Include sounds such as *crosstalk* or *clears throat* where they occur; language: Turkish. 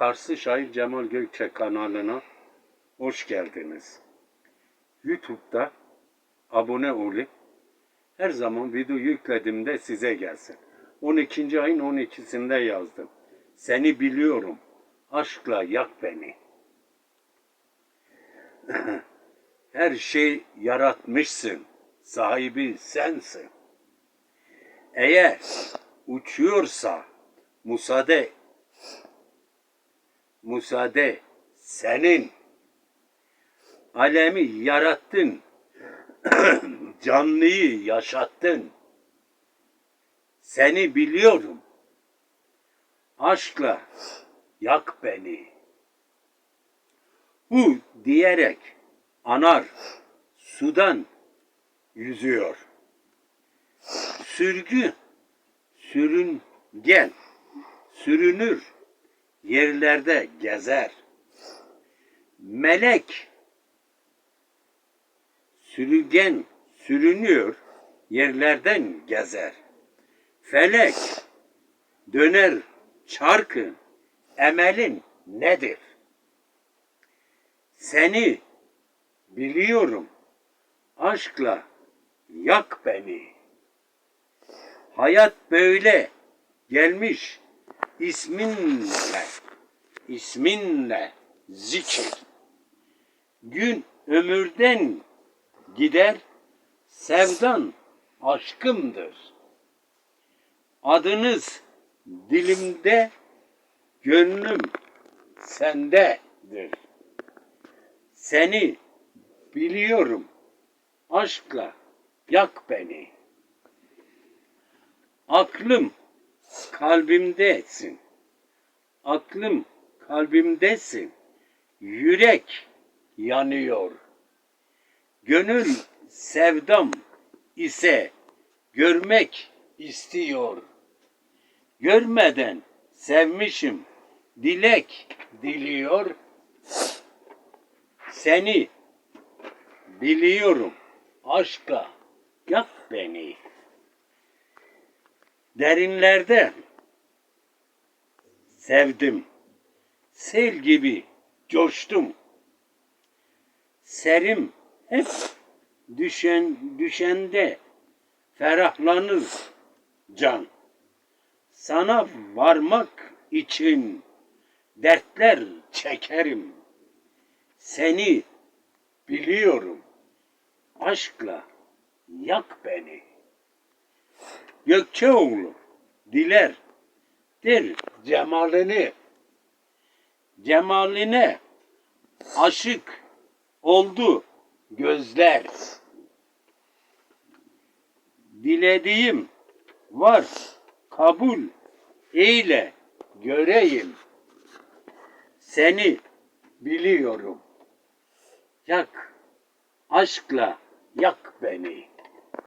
Karslı Şair Cemal Gökçe kanalına hoş geldiniz. YouTube'da abone olun. Her zaman video yüklediğimde size gelsin. 12. ayın 12'sinde yazdım. Seni biliyorum. Aşkla yak beni. *laughs* Her şey yaratmışsın. Sahibi sensin. Eğer uçuyorsa müsaade müsaade senin. Alemi yarattın. *clears throat* Canlıyı yaşattın. Seni biliyorum. Aşkla yak beni. Bu diyerek anar sudan yüzüyor. Sürgü sürüngen sürünür yerlerde gezer. Melek sürügen sürünüyor yerlerden gezer. Felek döner çarkı emelin nedir? Seni biliyorum aşkla yak beni. Hayat böyle gelmiş isminle, isminle zikir. Gün ömürden gider, sevdan aşkımdır. Adınız dilimde, gönlüm sendedir. Seni biliyorum, aşkla yak beni.'' Aklım kalbimdesin. Aklım kalbimdesin. Yürek yanıyor. Gönül sevdam ise görmek istiyor. Görmeden sevmişim. Dilek diliyor. Seni biliyorum. Aşka yak beni derinlerde sevdim. Sel gibi coştum. Serim hep düşen düşende ferahlanır can. Sana varmak için dertler çekerim. Seni biliyorum. Aşkla yak beni. Gökçeoğlu diler der cemalini. Cemaline aşık oldu gözler. Dilediğim var kabul eyle göreyim. Seni biliyorum. Yak aşkla yak beni